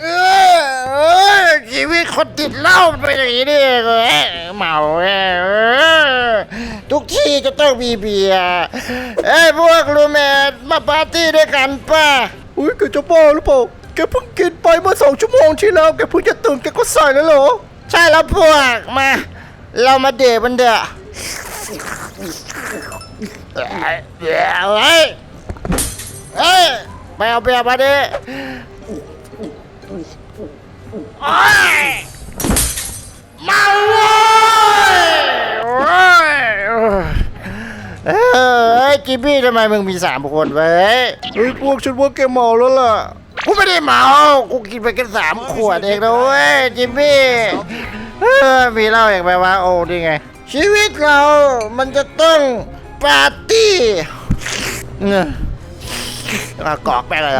เออเออชีวิตคนติดเหล้ามันเป็นอย่างนี้นี่เองเอ้ยเมาเอ้ยเออทุกที่จะต้องมีเบียร์เอ้ยพวกรูเมทมาปาร์ตี้ด้วยกันป่ะอุ้ยแกจะบ้าหรือเปล่าแกเพิ่งกินไปเมื่อสองชั่วโมงที่แล้วแกเพิ่งจะตื่นแกก็ใส่แล้วเหรอ ใช่แล้วพวกมา เรามาเดทมันเถอะเอ้ยเดี๋ยวเฮ้ยเฮ้ยไปเอาเบียร์มาดิ โอ้ยเมาเว้ยโอ้ยเอ้ยจิมมี่ทำไมมึงมีสามคนเว้ยเฮ้ยพวกฉันว่าแกเมาแล้วล่ะกูไม่ได้เมากูกินไปแค่สามขวดเองนะเว้ยจิมมี่เออมีเหล้าอย่างไปว่าโอ้ดีไง ชีวิตเรามันจะต้องปาร์ตี้ เงยอะกอกไปเลย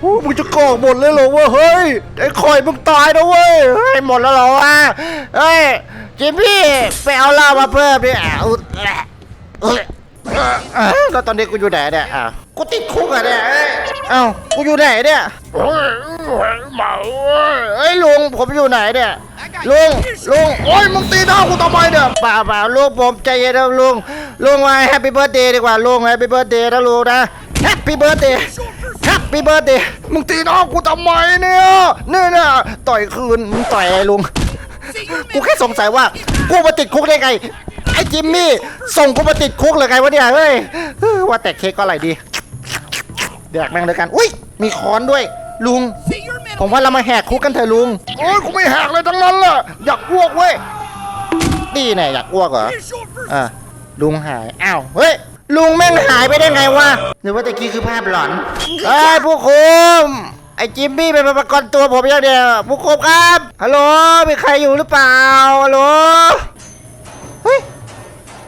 โอ้มึงจะกอกหมดเลยเหรอวะเฮ้ยไอ้คอยมึงตายนะเว้ยเฮ้ยหมดแล้วเหรอวะเฮ้ยจิมมี่ไปเอาเหล้ามาเพิ่มดิอะอุดแหละอุ๊ยเอ้าแล้วตอนนี้กูอยู่ไหนเนี่ยอ้าวกูติดคุกอะเนี่ยเอ้ยเอ้ากูอยู่ไหนเนี่ยโอ้ยเมาเอ้ยลุงผมอยู่ไหนเนี่ยลุงลุงโอ้ยมึงตีหน้ากูทำไมเนี่ยเปล่าเปล่าลุงผมใจเย็นนะลุง ลุงมาแฮปปี้เบิร์ดเดย์ดีกว่าลุงแฮปปี้เบิร์ดเดย์นะลุงนะแฮปปี้เบิร์ดเดย์แฮปปี้เบิร์ดเดย์มึงตีน้องกูทำไมเนี่ยเนี่ยเนี่ยต่อยคืนมึงต่อยอะไรลุงกูแค่สงสัยว่ากูมาติดคุกได้ไงไอ้จิมมี่ส่งกูมาติดคุกเลยไงวะเนี่ยเฮ้ยเออว่าแต่เค้กก็อร่อยดีแดกแม่งเลยกันอุ้ยมีค้อนด้วยลุง ผมว่าเรามาแหกคุกกันเถอะลุงโอ้ยกูไม่แหกเลยทั้งนั้นล่ะอยากอ้วกเว้ยนี่แน่อยากอ้วกเหรออ่า ลุงหาย อ้าว เฮ้ย ลุงแม่งหายไปได้ไงวะ หรือว่าตะกี้คือภาพหลอน เฮ้ยผู้คุม ไอ้จิมมี่เป็นมาประกันตัวผมอย่างเดียวผู้คุมครับ ฮัลโหล มีใครอยู่หรือเปล่า ฮัลโหล เฮ้ย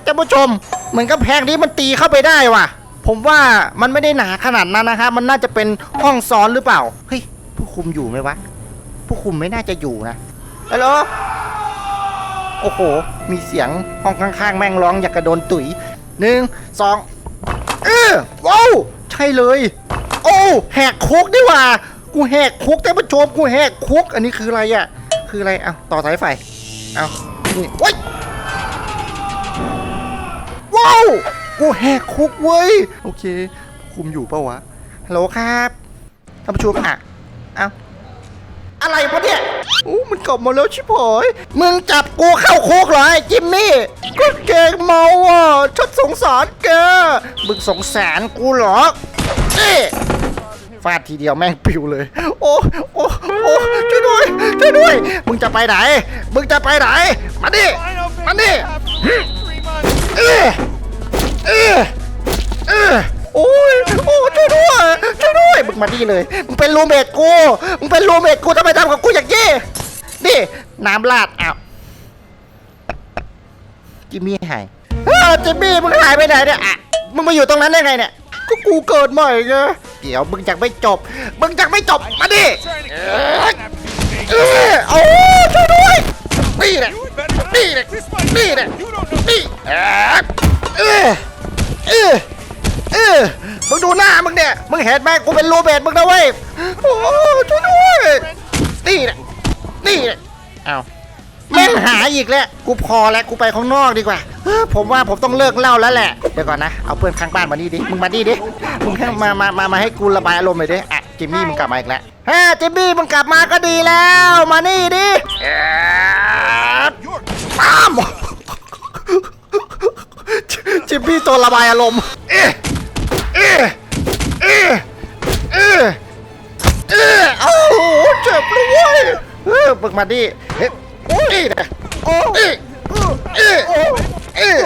ท่านผู้ชม เหมือนกับแพงนี้มันตีเข้าไปได้ว่ะ ผมว่ามันไม่ได้หนาขนาดนั้นนะครับมันน่าจะเป็นห้องซ้อนหรือเปล่า เฮ้ย ผู้คุมอยู่ไหมวะ ผู้คุมไม่น่าจะอยู่นะ ฮัลโหล โอ้โห มีเสียงห้องข้างๆ แม่งร้องอยากกระโดนตุ๋ยหนึ่งสองเออว้าวใช่เลย โอ้แหกคุกดีว่า กูแหกคุกแต่านผู้ชมกูแหกคุก อันนี้คืออะไรอะ คืออะไรเอาต่อสายไฟเอานี่โอ้ยว้าวกูแหกคุกเว้ย โอเค คุมอยู่ปะวะฮัลโหลครับท่านผู้ชมอะเอา อะไรวะเนี่ยโอ้มันกลับมาแล้วชิบหายมึงจับกูเข้าคุกเหรอไอ้จิมมี่ ก็แกเมาอะฉันสงสารแก มึงสงสารกูเหรอนี่ฟาดทีเดียวแม่งปิวเลย โอ้โอ้โอ้ช่วยด้วยช่วยด้วย มึงจะไปไหน มึงจะไปไหน มาดิ มาดิเออเออเออ โอ้ยโอ้ช่วยด้วยช่วยด้วยมึงมาดิเลยมึงเป็นรูเมทกูมึงเป็นรูเมทกูทำไมทำกับกูอย่างนี้นี่น้ำราดอ้าวจิมมี่หายเออจิมมี่มึงหายไปไหนเนี่ยอะมึงมาอยู่ตรงนั้นได้ไงเนี่ยก็กูเกิดใหม่ไงเดี๋ยวมึงยังไม่จบ มึงยังไม่จบมาดิเออเออโอ้ช่วยด้วยนี่แหละนี่แหละนี่แหละนี่เออเออ เออมึงดูหน้ามึงเนี่ย มึงเห็นไหมกูเป็นรูเบทมึงนะเว้ย โอ้ช่วยด้วยนี่แหละนี่แหละเอาแม่งหาอีกแล้ว กูพอแล้ว กูไปข้างนอกดีกว่า ผมว่าผมต้องเลิกเล่าแล้วแหละ เดี๋ยวก่อนนะ เอาเพื่อนข้างบ้านมานี่ดิ มึงมาดิดิ มึงให้มา มา มา มาให้กูระบายอารมณ์หน่อยดิ อะ จิมมี่มึงกลับมาอีกแล้วเฮ้จิมมี่มึงกลับมาก็ดีแล้ว มานี่ดิป้ามจิมมี่ตัวระบายอารมณ์ เอ๊ะ เอ๊ะเอ๊ะเอ๊ะเอ๊ะโอ้โหเจ็บเลยเว้ยเออมึงมาดิเอ๊ะนี่นะโอ้เอ๊ะเอ๊ะเอ๊ะ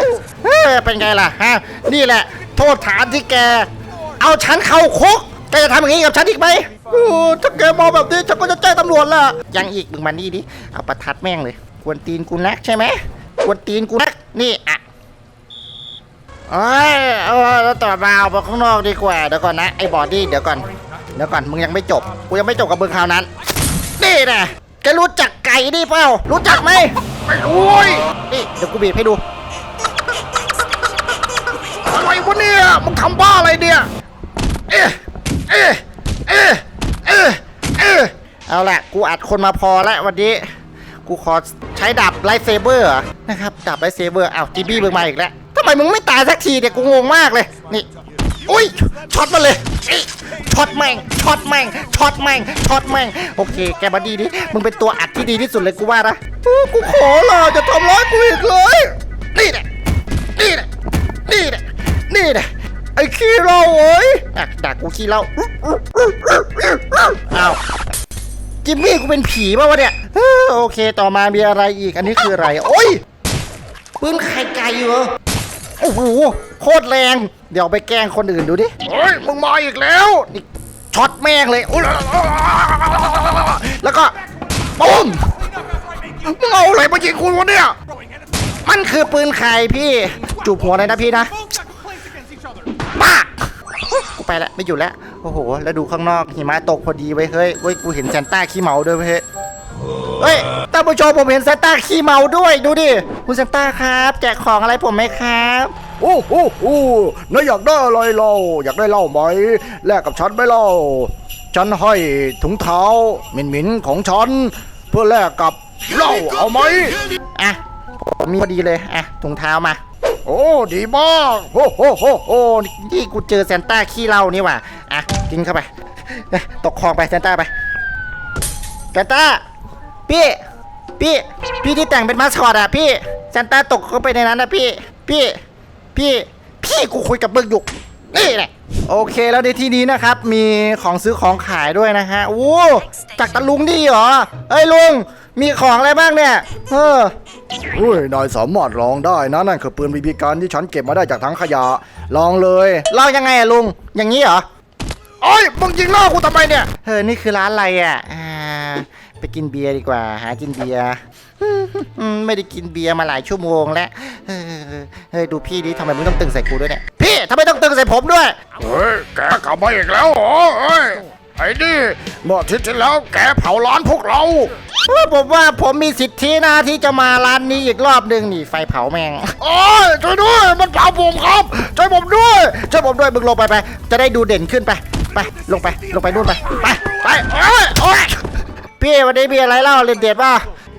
เอ๊ะเป็นไงล่ะฮะนี่แหละ โทษฐานที่แก เอาฉันเข้าคุกแกจะทำอย่างนี้กับฉันอีกไหมโอ้ถ้าแกเมาแบบนี้ฉันก็จะแจ้งตำรวจละยังอีกมึงมานี่ดิเอาประทัดแม่งเลยกวนตีนกูนักใช่ไหมกวนตีนกูนักนี่อะ เอ้ยเอาแล้วต่อมาเอาไปข้างนอกดีกว่าเดี๋ยวก่อนนะไอ้บอดี้เดี๋ยวก่อนเดี๋ยวก่อนมึงยังไม่จบกูยังไม่จบกับมึงคราวนั้นนี่นะแกรู้จักไก่ดิเปล่ารู้จักไหมไม่รู้นี่เดี๋ยวกูบีบให้ดูอะไรวะเนี่ยมึงทำบ้าอะไรเนี่ยเออเออเออเออเอาละกูอัดคนมาพอแล้ววันนี้ กูขอใช้ดาบไลท์เซเบอร์นะครับดาบไลท์เซเบอร์อ้าวจีบี้มึงมาอีกแล้วทำไมมึงไม่ตายสักทีเนี่ยกูงงมากเลยนี่อุ้ยช็อตมาเลยช็อตแม่งช็อตแม่งช็อตแม่งช็อตแม่งโอเค แกมาดีดิมึงเป็นตัวอัดที่ดีที่สุดเลยกูว่านะกูขอละจะทำร้ายกูอีกเลยนี่แหละนี่แหละนี่แหละนี่แหละไอ้ขี้เราเอ้ยอะด่ากูขี้เหล้าอ้าว จิมมี่กูเป็นผีป่าวะเนี่ยเออโอเค ต่อมามีอะไรอีกอันนี้คืออะไร โอ้ยปืนไข่ไก่เหรอโอ้โหโคตรแรง เดี๋ยวไปแกล้งคนอื่นดูดิเฮ้ยมึงมาอีกแล้วนี่ช็อตแม่งเลยอุ๊ยแล้วก็ปุ้มมึงเอาอะไรมายิงคุณวะเนี่ย มันคือปืนไข่พี่ จูบหัวเลยนะพี่นะป้า กูไปแล้วไม่อยู่แล้ว โอ้โห แล้วดูข้างนอกหิมะตกพอดีไว้ยเฮ้ยเว้ยกูเห็นแซนต้าขี้เมาด้วยเว้ยเฮ้ยท่านผู้ชมผมเห็นแซนต้าขี้เมาด้วยดูดิ คุณแซนต้าครับ แจกของอะไรผมไหมครับ โอ้โหโอ้นายอยากได้อะไรเราอยากได้เหล้าไหมแลกกับฉันไหมเล่าฉันให้ถุงเท้าหมิ่นๆของฉันเพื่อแลกกับเหล้าเอาไหมอะผมมีพอดีเลยอะถุงเท้ามา โอ้ดีมากโอ้โหโหโหนี่กูเจอแซนต้าขี้เหล้านี่หว่าอะกินเข้าไปตกคลองไปแซนต้าไปแซนต้าพี่พี่พี่ที่แต่งเป็นมาสคอตอะพี่แซนต้าตกเข้าไปในนั้นนะพี่ พี่ พี่ พี่กูคุยกับมึงอยู่นี่แหละโอเคแล้วในที่นี้นะครับ มีของซื้อของขายด้วยนะฮะโอ้จากตะลุงดีเหรอเอ้ยลุงมีของอะไรบ้างเนี่ย เออ เฮ้ยนายสามารถลองได้นะนั่นคือปืนบีบีกันที่ฉันเก็บมาได้จากถังขยะ ลองเลยเล่ายังไงอะลุง อย่างนี้เหรอโอ้ยมึงยิงหน้ากูทำไมเนี่ยเออนี่คือร้านอะไรอะอ่าไปกินเบียร์ดีกว่า หากินเบียร์อืมอืมไม่ได้กินเบียร์มาหลายชั่วโมงแล้วเออเฮ้ยดูพี่ดิทำไมมึงต้องตึงใส่กูด้วยเนี่ย พี่ทำไมต้องตึงใส่ผมด้วย เฮ้ยแกกลับมาอีกแล้วเหรอเฮ้ย ไอ้นี่เมื่ออาทิตย์ที่แล้วแกเผาร้านพวกเรา เออผมว่าผมมีสิทธินะที่จะมาร้านนี้อีกรอบหนึ่งนี่ไฟเผาแม่ง โอ้ยช่วยด้วย มันเผาผมครับช่วยผมด้วยช่วยผมด้วยมึงลงไปไปจะได้ดูเด่นขึ้นไปไปลงไปลงไปนู่นไปไปไปโอ้ยโอ้ยพี่วันนี้มีอะไรเล่าเล่นเด็ดป่ะ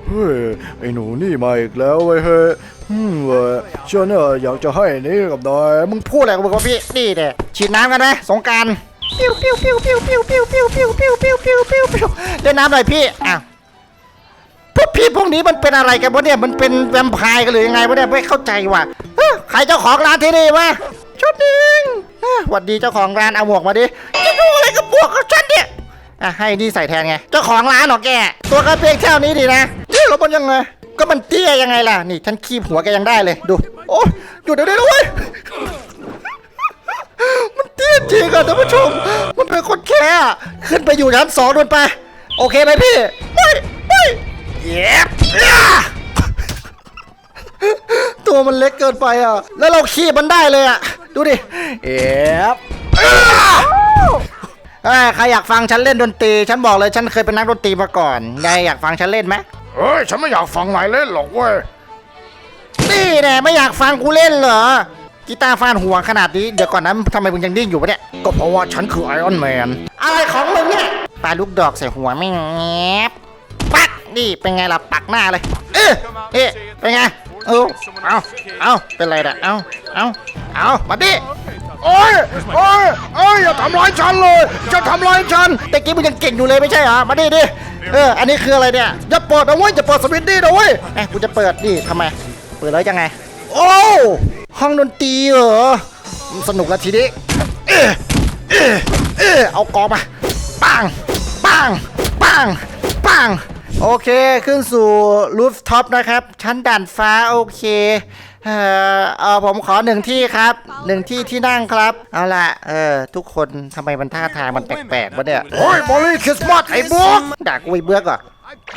เฮ้ยไอ้หนูนี่มาอีกแล้วเว้ยเฮ้ยอืมเว้ยฉันเอออยากจะให้นี่กับนายมึงพูดอะไรกับมึงวะพี่นี่เนี่ยฉีดน้ำกันไหมสงกราร ปิ้วปิ้วปิ้วปิ้วปิ้วปิ้วปิ้วปิ้วปิ้วปิ้วปิ้วปิ้วปิ้วเล่นน้ำหน่อยพี่อ้าวพวกพี่พวกนี้มันเป็นอะไรกันวะเนี่ยมันเป็นแวมไพร์กันหรือยังไงวะเนี่ยไม่เข้าใจว่ะเอ้อใครเจ้าของร้านที่นี่วะชุดหนึ่งอ้อหวัดดีเจ้าของร้านเอาหมวกมาดิจะดูอะไรกับหมวกของฉันเนี่ยอะให้นี่ใส่แทนไงเจ้าของร้านเหรอแกตัวกระเพียงเท่านี้ดีนะนี่แล้วมันยังไงก็มันเตี้ยยังไงล่ะนี่ท่านคีบหัวแกยังได้เลยดูโอ้ยหยุดเดี๋ยวนี้นะเว้ย จริงอะท่านผู้ชม มันเป็นคนแค่อะขึ้นไปอยู่ชั้นสองนู่นไป โอเคไหมพี่ไม่ไม่เย็บอะตัวมันเล็กเกินไปอะ แล้วเราขี่มันได้เลยอะ ดูดิเย็บเอ้ยใครอยากฟังฉันเล่นดนตรี ฉันบอกเลยฉันเคยเป็นนักดนตรีมาก่อนนายอยากฟังฉันเล่นไหมเฮ้ย ฉันไม่อยากฟังนายเล่นหรอกเว้ย นี่แน่ไม่อยากฟังกูเล่นเหรอ กีตาร์ฟาดหัวขนาดนี้เดี๋ยวก่อนนะทำไมมึงยังดิ้นอยู่ปะเนี่ย ก็เพราะว่าฉันคือไอออนแมน อะไรของมึงเนี่ยปาลูกดอกใส่หัวไม่งแงบปักนี่เป็นไงล่ะปักหน้าเลย เออเอ๊ะเป็นไง เอาเอาเอาเป็นไรน่ะ เอาเอาเอามาดิโอ้ยโอ้ยโอ้ยอย่าทำร้ายฉันเลยจะทำร้ายฉันแต่กี้มึงยังเก่งอยู่เลยไม่ใช่เหรอมาดิดิเอออันนี้คืออะไรเนี่ยอย่าเปิดนะเว้ยอย่าเปิดสวิตช์นี่นะเว้ยเอ้กูจะเปิดดิทำไมเปิดแล้วยังไง โอ้ ห้องดนตรีเหรอสนุกแล้วทีนี้เอ๊ะเอ๊ะเอ๊ะเอากองมาปังปังปังปังโอเคขึ้นสู่รูฟท็อปนะครับ ชั้นด่านฟ้าโอเคเอ่อเออผมขอหนึ่งที่ครับหนึ่งที่ที่นั่งครับ เอาละเออทุกคนทำไมมันท่าทางมันแปลกๆวะเนี่ยโอ้ยบอลลี่คริสต์มาสไอ้บุ๊กด่ากูไปเบื่อก่อน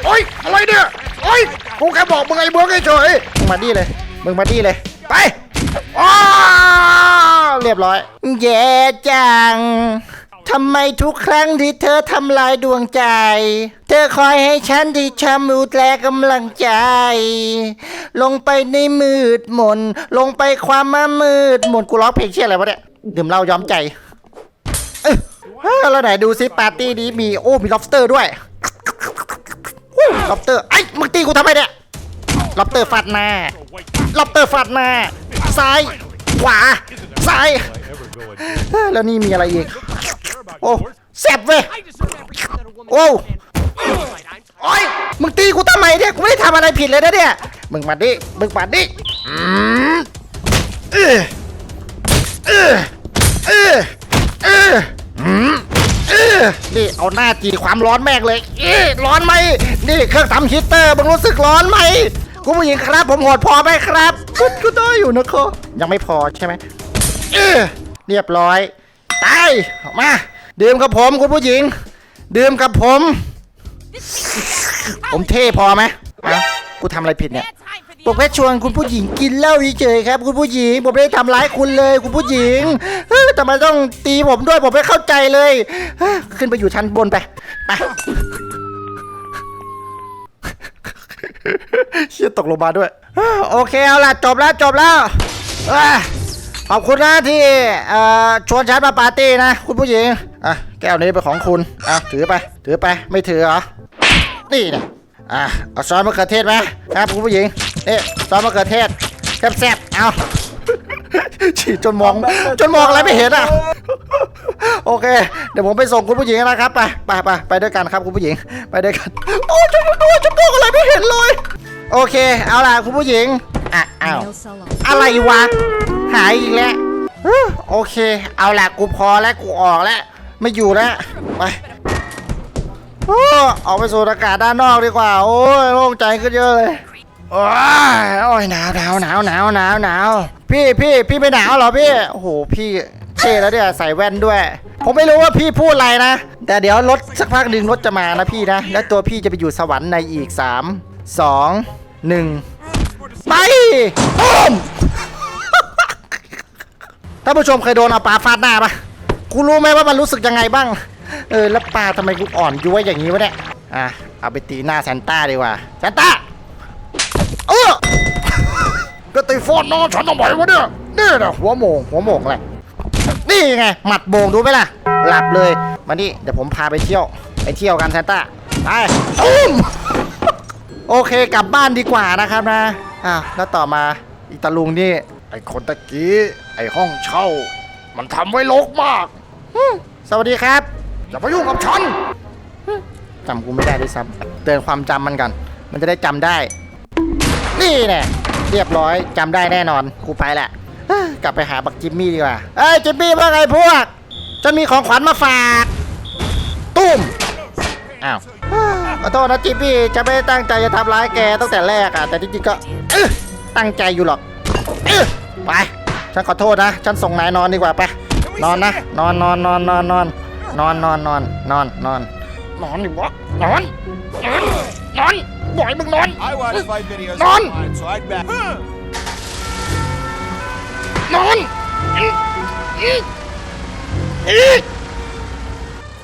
โอ้ยอะไรเนี่ยโอ้ยกูแค่บอกมึงไอ้บุ๊กเฉยมึงมาดีเลย มึงมาดีเลยๆไป อ้าเรียบร้อย แย่จังทำไมทุกครั้งที่เธอทำลายดวงใจ เธอคอยให้ฉันที่ช้ำอุดแลกำลังใจ ลงไปในมืดมน ลงไปความมามืดมนกูร้องเพลงเชี่ยอะไรวะเนี่ยดื่มเหล้ายอมใจเออแล้วไหนดูซิปาร์ตี้นี้มีโอ้มี lobster ด้วยล็อบเตอร์ไอ้มึงตีกูทำไมเนี่ยล็อบเตอร์ฟาดหน้าล็อบเตอร์ฟาดหน้า ซ้าย ขวา ซ้าย แล้วนี่มีอะไรอีก โอ้แซ่บเว้ยโอ้โอ้ยมึงตีกูทำไมเนี่ย กูไม่ได้ทำอะไรผิดเลยนะเนี่ย มึงมาดิ มึงมาดิอืมเออเออเออเอออืมนี่เอาหน้าจีความร้อนแม่งเลยเอ๊ร้อนไหม นี่เครื่องทำฮีตเตอร์มึงรู้สึกร้อนไหม คุณผู้หญิงครับ ผมโหดพอไหมครับก็ก็ได้อยู่นะครับ ยังไม่พอใช่ไหมเออเรียบร้อยตายออกมาดื่มกับผมคุณผู้หญิง ดื่มกับผม ผมเท่พอไหมเอ้ากูทำอะไรผิดเนี่ยผมแค่ชวนคุณผู้หญิงกินเหล้าเฉยๆครับ คุณผู้หญิง ผมไม่ได้ทำร้ายคุณเลย คุณผู้หญิงเฮ้ยทำไมต้องตีผมด้วยผมไม่เข้าใจเลยเฮ้ยขึ้นไปอยู่ชั้นบนไปไป เชี่ยตกลงมาด้วย โอเคเอาล่ะจบแล้วจบแล้วขอบคุณนะที่ชวนฉันมาปาร์ตี้นะ คุณผู้หญิงอะแก้วนี้เป็นของคุณอะถือไป ถือไปไม่ถือเหรอนี่เนี่ยอะเอาซอสมะเขือเทศไหมครับคุณผู้หญิงเอ๊ะซอสมะเขือเทศแซ่บๆเอาฉีดจนมองจนมองอะไรไม่เห็นอะ โอเค เดี๋ยวผมไปส่งคุณผู้หญิงนะครับ ไปไปไปไปด้วยกันครับคุณผู้หญิง ไปด้วยกัน โอ้ฉันดูฉันมองอะไรไม่เห็นเลย โอเค เอาล่ะคุณผู้หญิงอะอ้าวอะไรวะ หายอีกแล้วโอเค เอาล่ะกูพอแล้วกูออกแล้วไม่อยู่แล้วไปโอ้ออกไปสูดอากาศด้านนอกดีกว่า โอ้ยโล่งใจขึ้นเยอะเลยโอ้ยโอ้ยหนาวหนาวหนาวหนาวหนาวหนาวพี่พี่พี่ไม่หนาวเหรอพี่ โอ้โหพี่ เท่แล้วเนี่ยใส่แว่นด้วย ผมไม่รู้ว่าพี่พูดอะไรนะ แต่เดี๋ยวรถสักพักหนึ่งรถจะมานะพี่นะ แล้วตัวพี่จะไปอยู่สวรรค์ในอีก 3 2 1 ไปปุ้มท่านผู้ชมเคยโดนเอาปลาฟาดหน้าปะกูรู้ไหมว่ามันรู้สึกยังไงบ้าง เออแล้วปลาทำไมกูอ่อนย้วยอย่างนี้วะเนี่ย อะ เอาไปตีหน้าแซนต้าดีกว่าแซนต้าเออก็ตีฟอนน้องฉันทำไมวะเนี่ยนี่นะหัวโมงหัวโมงอะไร นี่ไงหมัดโบงดูไหมล่ะ หลับเลย มานี่เดี๋ยวผมพาไปเที่ยว ไปเที่ยวกันแซนต้า ไปตุ้มโอเคกลับบ้านดีกว่านะครับนะอ้าวแล้วต่อมาอีตาลุงนี่ ไอคนตะกี้ ไอห้องเช่า มันทำไว้ลกมากอืมสวัสดีครับ อย่ามายุ่งกับฉันจำกูไม่ได้ด้วยซ้ำเตือนความจำมันกัน มันจะได้จำได้ นี่แน่เรียบร้อยจำได้แน่นอนกูไปแหละ กลับไปหาบักจิมมี่ดีกว่า เอ้ยจิมมี่ว่าไงพวกฉันมีของขวัญมาฝาก ตุ้ม อ้าวขอโทษนะจิมมี่จะไม่ได้ตั้งใจจะทำร้ายแกตั้งแต่แรกอะแต่จริงๆก็เอ้ยตั้งใจอยู่หรอกเอ้ยไป ฉันขอโทษนะ ฉันส่งนายนอนดีกว่าไป นอนนะ นอนนอนนอนนอนนอนนอนนอนนอนนอนนอนนอนดิวะนอน นอนนอนบ่อยมึงนอน I watch fight videos None. online, so I'd bet. นอน นอน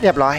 เรียบร้อย